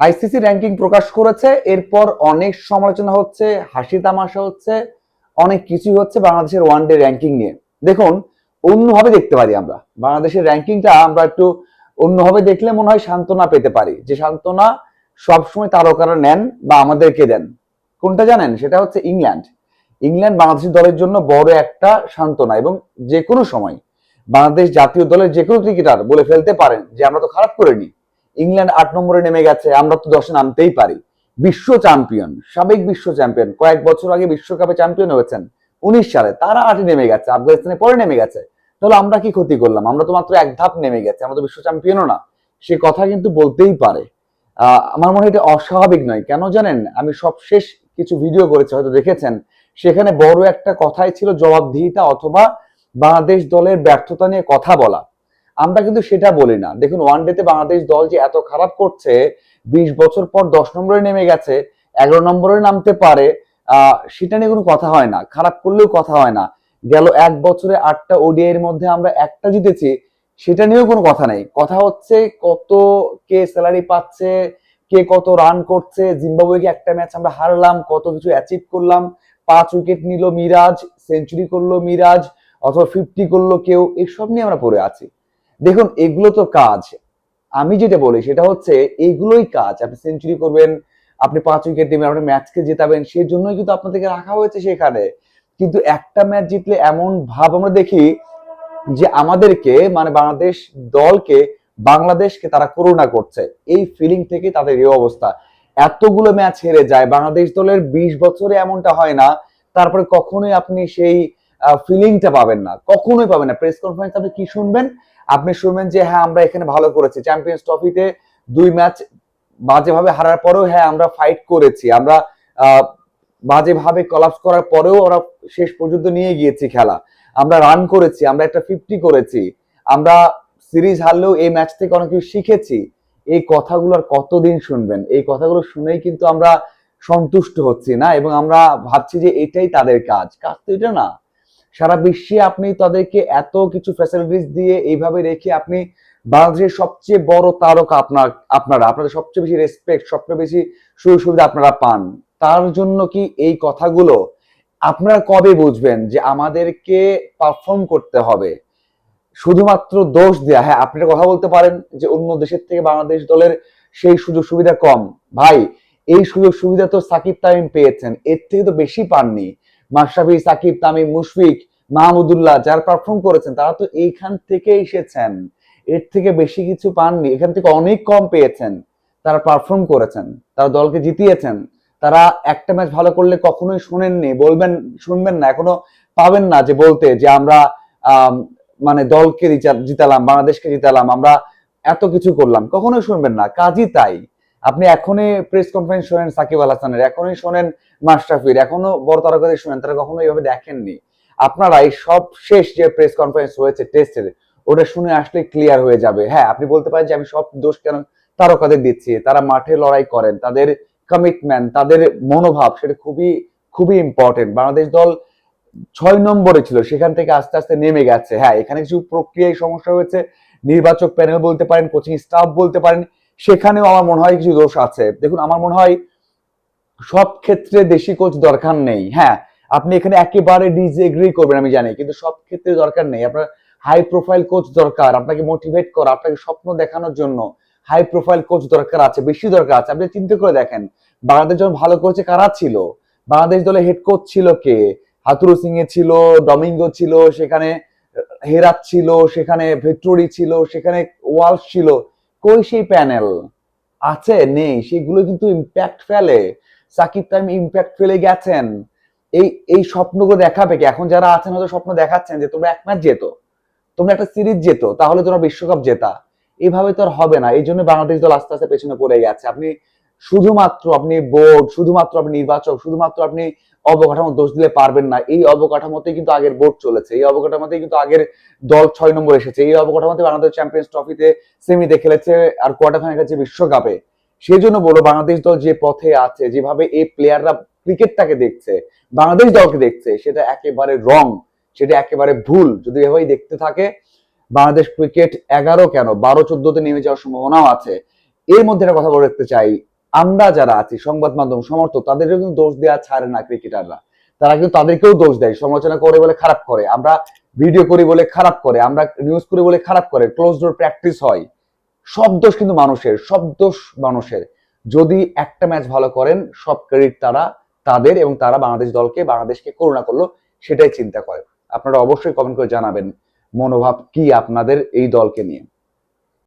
ICC ranking প্রকাশ করেছে, এরপর অনেক সমালোচনা হচ্ছে, হাসি তামাশা হচ্ছে, অনেক কিছুই হচ্ছে বাংলাদেশের ওয়ান ডে র্যাঙ্কিং নিয়ে। দেখুন, অন্যভাবে দেখতে পারি আমরা। বাংলাদেশের র্যাঙ্কিংটা আমরা একটু অন্যভাবে দেখলে মনে হয় সান্ত্বনা পেতে পারি, যে সান্ত্বনা সবসময় তারকারা নেন বা আমাদেরকে দেন। কোনটা জানেন? সেটা হচ্ছে ইংল্যান্ড ইংল্যান্ড বাংলাদেশের দলের জন্য বড় একটা সান্ত্বনা এবং যে কোনো সময় বাংলাদেশ জাতীয় দলের যে কোনো ক্রিকেটার বলে ফেলতে পারেন, যে আমরা তো খারাপ করিনি। ইংল্যান্ড আট নম্বরে নেমে গেছে, আমরা তো দশে নামতেই পারি। বিশ্ব চ্যাম্পিয়ন, সাবেক বিশ্ব চ্যাম্পিয়ন, কয়েক বছর আগে বিশ্বকাপে চ্যাম্পিয়ন হয়েছেন, উনিশ সালে, তারা আটে নেমে গেছে, আফগানিস্তানে পরে নেমে গেছে। তাহলে আমরা কি ক্ষতি করলাম? আমরা তো মাত্র এক ধাপ নেমে গেছে, আমরা তো বিশ্ব চ্যাম্পিয়নও না। সে কথা কিন্তু বলতেই পারে। আমার মনে হয় এটা অস্বাভাবিক নয়। কেন জানেন? আমি সব শেষ কিছু ভিডিও করেছি, হয়তো দেখেছেন। সেখানে বড় একটা কথাই ছিল, জবাবদিহিতা অথবা বাংলাদেশ দলের ব্যর্থতা নিয়ে কথা বলা। আমরা কিন্তু সেটা বলি না। দেখুন ওয়ান ডেতে বাংলাদেশ দল যে এত খারাপ করছে, বিশ বছর পর দশ নম্বরে নেমে গেছে, এগারো নম্বরে নামতে পারে সেটা নিয়ে কোনো কথা হয় না। খারাপ করলেও কথা হয় না। গেল এক বছরে আটটা ওডিআই এর মধ্যে আমরা একটা জিতেছি, সেটা নিয়েও কোনো কথা নেই। কথা হচ্ছে কত কে স্যালারি পাচ্ছে, কে কত রান করছে, জিম্বাবুয়েকে একটা ম্যাচ আমরা হারলাম, কত কিছু অ্যাচিভ করলাম, পাঁচ উইকেট নিল মিরাজ সেঞ্চুরি করল মিরাজ, অথবা ফিফটি করল কেউ, এসব নিয়ে আমরা পড়ে আছি। দেখুন, এগুলো তো কাজ। আমি যেটা বলি, সেটা হচ্ছে এইগুলোই কাজ। আপনি সেঞ্চুরি করবেন, আপনি পাঁচ উইকেট নেবেন আপনি ম্যাচকে জেতাবেন, সেই জন্যই কিন্তু আপনাদেরকে রাখা হয়েছে সেখানে। কিন্তু একটা ম্যাচ জিতলে এমন ভাব আমরা দেখি যে আমাদেরকে মানে বাংলাদেশ দলকে, বাংলাদেশকে তারা করুণা করছে। এই ফিলিং থেকে তাদের এই অবস্থা। এতগুলো ম্যাচ হেরে যায়, বাংলাদেশ দলের বিশ বছরে এমনটা হয় না। তারপরে কখনোই আপনি সেই ফিলিংটা পাবেন না। কখনোই পাবেন না। প্রেস কনফারেন্স আপনি কি শুনবেন? আপনি শুনবেন যে হ্যাঁ আমরা এখানে ভালো করেছি। চ্যাম্পিয়ন্স ট্রফিতে দুই ম্যাচ বাজেভাবে হারার পরেও হ্যাঁ আমরা ফাইট করেছি। আমরা বাজেভাবে কলাপস করার পরেও ওরা শেষ পর্যন্ত নিয়ে গিয়েছি খেলা। আমরা রান করেছি, আমরা একটা ফিফটি করেছি। আমরা সিরিজ হারলেও এই ম্যাচ থেকে অনেক কিছু শিখেছি। এই কথাগুলো আর কতদিন শুনবেন? এই কথাগুলো শুনেই কিন্তু আমরা সন্তুষ্ট হচ্ছি, না? এবং আমরা ভাবছি যে এটাই তাদের কাজ। কাজ তো এটা না। সারা বিশ্বে আপনি তাদেরকে এত কিছু ফ্যাসিলিটিস দিয়ে এইভাবে রেখে আপনি বাংলাদেশের সবচেয়ে বড় তারকা আপনার, আপনারা, আপনাদের সবচেয়ে বেশি রেসপেক্ট সবচেয়ে বেশি সুযোগ সুবিধা আপনারা পান। তার জন্য কি এই কথাগুলো আপনারা কবে বুঝবেন যে আমাদেরকে পারফর্ম করতে হবে? শুধুমাত্র দোষ দেয়া হ্যাঁ আপনি কথা বলতে পারেন যে অন্য দেশের থেকে বাংলাদেশ দলের সেই সুযোগ সুবিধা কম। ভাই, এই সুযোগ সুবিধা তো সাকিব তামিম পেয়েছেন, এর থেকে তো বেশি পাননি। মাশরাফি, সাকিব, তামিম, মুশফিক মাহমুদুল্লাহ যারা পারফর্ম করেছেন তারা তো এইখান থেকে এসেছেন। এর থেকে বেশি কিছু পাননি। এখান থেকে অনেক কম পেয়েছেন তারা পারফর্ম করেছেন তারা দলকে জিতিয়েছেন। তারা একটা ম্যাচ ভালো করলে কখনোই শুনেননি। বলবেন শুনবেন না এখনও পাবেন না যে বলতে যে আমরা আম, মানে দলকে জিতা- জিতালাম বাংলাদেশকে জিতালাম আমরা এত কিছু করলাম। কখনোই শুনবেন না কাজই তাই। আপনি এখনই প্রেস কনফারেন্স শোনেন সাকিব আল হাসানের এখনই শোনেন মাশরাফির এখনও বড় তারকাদের শোনেন তারা কখনো এইভাবে দেখেননি। আপনারা এই সব শেষ যে প্রেস কনফারেন্স হয়েছে টেস্টের ওটা শুনে আসলে ক্লিয়ার হয়ে যাবে। হ্যাঁ আপনি বলতে পারেন যে আমি সব দোষ কেন তারকাদের দিচ্ছি? তারা মাঠে লড়াই করেন, তাদের কমিটমেন্ট তাদের মনোভাব সেটা খুবই খুবই ইম্পর্টেন্ট বাংলাদেশ দল ছয় নম্বরে ছিল, সেখান থেকে আস্তে আস্তে নেমে গেছে। হ্যাঁ এখানে কিছু প্রক্রিয়ায় সমস্যা হয়েছে, নির্বাচক প্যানেল বলতে পারেন কোচিং স্টাফ বলতে পারেন, সেখানেও আমার মনে হয় কিছু দোষ আছে। দেখুন, আমার মনে হয় সব ক্ষেত্রে দেশি কোচ দরকার নেই। হ্যাঁ আপনি এখানে একেবারে ডিসএগ্রি করবেন, আমি জানি, কিন্তু সব ক্ষেত্রে দরকার নেই। আপনার হাই প্রোফাইল কোচ দরকার, আপনাকে মোটিভেট করা, আপনাকে স্বপ্ন দেখানোর জন্য হাই প্রোফাইল কোচ দরকার আছে, বেশি দরকার আছে। আপনি চিন্তা করে দেখেন, বাংলাদেশ যখন ভালো করেছে, কারা ছিল? বাংলাদেশ দলে হেড কোচ ছিল কে? হাতুরু সিং এ ছিল, ডমিঙ্গো ছিল, সেখানে হেরাত ছিল, সেখানে ভিক্টোরি ছিল, সেখানে ওয়ালস ছিল। কই সেই প্যানেল আছে? নেই। সেগুলো কিন্তু ইম্প্যাক্ট ফেলে। সাকিব তাইম ইম্প্যাক্ট ফেলে গেছেন। এই এই স্বপ্নগুলো দেখাবে কি এখন যারা আছেন, হয়তো স্বপ্ন দেখাচ্ছেন যে তোমরা এক ম্যাচ যেত, তোমরা একটা সিরিজ যেত, তাহলে তোমরা বিশ্বকাপ জেতা। এইভাবে তো আর হবে না। এই জন্য বাংলাদেশ দল আস্তে আস্তে পেছনে পড়ে গেছে। আপনি শুধুমাত্র আপনি বোর্ড, শুধুমাত্র আপনি নির্বাচক, শুধুমাত্র আপনি অবকাঠামো দোষ দিলে পারবেন না। এই অবকাঠামোতেই কিন্তু আগের বোর্ড চলেছে। এই অবকাঠামোতেই কিন্তু আগের দল ছয় নম্বর এসেছে। এই অবকাঠামোতে বাংলাদেশ চ্যাম্পিয়ন্স ট্রফিতে সেমিতে খেলেছে আর কোয়ার্টার ফাইনাল খেলেছে বিশ্বকাপে। সেই জন্য বলো বাংলাদেশ দল যে পথে আছে, যেভাবে এই প্লেয়াররা ক্রিকেটটাকে দেখছে, বাংলাদেশ দলকে দেখছে, সেটা একেবারে রং সেটা একেবারে ভুল। যদি এভাবেই দেখতে থাকে, বাংলাদেশ ক্রিকেট এগারো কেন? বারো, চোদ্দতে নেমে যাওয়ার সম্ভাবনাও আছে। এর মধ্যে একটা কথা বলে রাখতে চাই, আমরা যারা আছি, সংবাদ মাধ্যম, সমর্থক তাদেরও কিন্তু দোষ দেওয়া ছাড়ে না ক্রিকেটাররা। তারা কিন্তু তাদেরকেও দোষ দেয়, সমালোচনা করে বলে খারাপ করে। আমরা ভিডিও করি বলে খারাপ করে, আমরা নিউজ করি বলে খারাপ করে ক্লোজ ডোর প্র্যাকটিস হয়। সব দোষ কিন্তু মানুষের, সব দোষ মানুষের। যদি একটা ম্যাচ ভালো করেন, সব ক্রেডিট তারা তাদের এবং তারা বাংলাদেশ দলকে, বাংলাদেশকে করুণা করল, সেটাই চিন্তা করে। আপনারা অবশ্যই কমেন্ট করে জানাবেন মনোভাব কি আপনাদের এই দলকে নিয়ে।